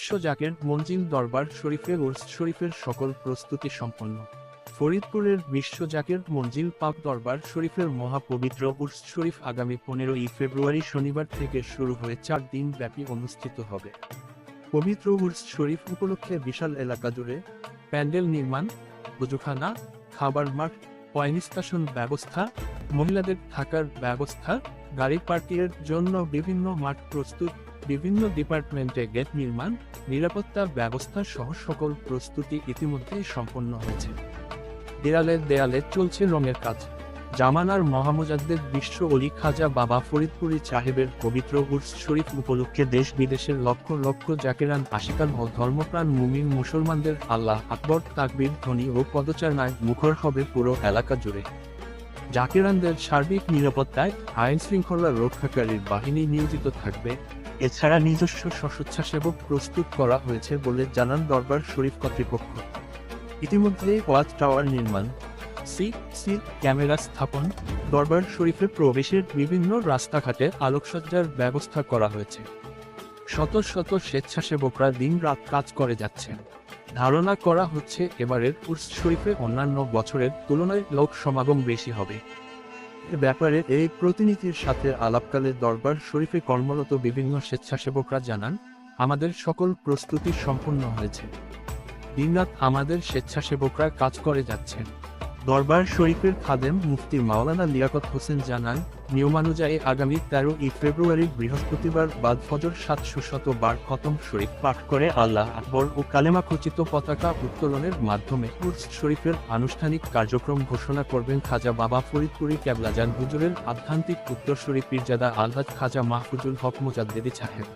বিশ্ব জাকের মঞ্জিল দরবার শরীফে উর্স শরীফের সকল প্রস্তুতি সম্পন্ন। ফরিদপুরের বিশ্ব জাকের মঞ্জিল পাক দরবার শরীফের মহাপবিত্র উর্স শরীফ আগামী পনেরোই ফেব্রুয়ারি শনিবার থেকে শুরু হয়ে চার দিন ব্যাপী অনুষ্ঠিত হবে। পবিত্র উর্স শরীফ উপলক্ষে বিশাল এলাকা জুড়ে প্যান্ডেল নির্মাণ পুজোখানা খাবার মাঠ, পয়েন্ট স্টেশন ব্যবস্থা মহিলাদের থাকার ব্যবস্থা, গাড়ি পার্কিংয়ের জন্য বিভিন্ন মাঠ প্রস্তুত, বিভিন্ন ডিপার্টমেন্টে গেট নির্মাণ, নিরাপত্তা ব্যবস্থা সহ সকল প্রস্তুতি ইতিমধ্যেই সম্পন্ন হয়েছে। দেয়ালে দেয়ালে চলছে রঙের কাজ। জামানার মহামজাদ্দের বিশ্ব অলি খাজা বাবা ফরিদপুরি সাহেবের পবিত্র উর্স শরীফ উপলক্ষে দেশ বিদেশের লক্ষ লক্ষ জাকেরান, আশিকান ও ধর্মপ্রাণ মুমিন মুসলমানদের আল্লাহ আকবর, তাকবির, ধ্বনি ও পদচারণায় মুখর হবে পুরো এলাকা জুড়ে। জাকিরানদের সার্বিক নিরাপত্তায় আইন শৃঙ্খলা রক্ষাকারীর বাহিনী নিয়োজিত থাকবে। এছাড়া নিজস্ব স্বস্বেচ্ছাসেবক প্রস্তুত করা হয়েছে বলে জানান দরবার শরীফ কর্তৃপক্ষ। ইতিমধ্যে ওয়াচ টাওয়ার নির্মাণ সি সি ক্যামেরা স্থাপন, দরবার শরীফে প্রবেশের বিভিন্ন রাস্তাঘাটে আলোকসজ্জার ব্যবস্থা করা হয়েছে। শত শত স্বেচ্ছাসেবকরা দিন রাত কাজ করে যাচ্ছেন। ধারণা করা হচ্ছে এবারের উর্স শরীফে অন্যান্য বছরের তুলনায় লোক সমাগম বেশি হবে। এ ব্যাপারে এই প্রতিনিধির সাথে আলাপকালে দরবার শরীফে কর্মরত বিভিন্ন স্বেচ্ছাসেবকরা জানান, আমাদের সকল প্রস্তুতি সম্পূর্ণ হয়েছে। দিনরাত আমাদের স্বেচ্ছাসেবকরা কাজ করে যাচ্ছেন। দরবার শরীফের খাদেম মুফতি মাওলানা লিয়াকত হোসেন জানান, নিয়মানুযায়ী আগামী তেরো ই ফেব্রুয়ারি বৃহস্পতিবার বাদ ফজর সাতশো শত বার খতম শরীফ পাঠ করে আল্লাহ আকবর ও কালেমা খচিত পতাকা উত্তোলনের মাধ্যমে উর্স শরীফের আনুষ্ঠানিক কার্যক্রম ঘোষণা করবেন খাজা বাবা ফরিদপুরি ক্যাবলাজান হুজুরের আধ্যাত্মিক উত্তরসূরি পীরজাদা আলহাজ খাজা মাহফুজুল হক মুজাদ্দেদি সাহেব।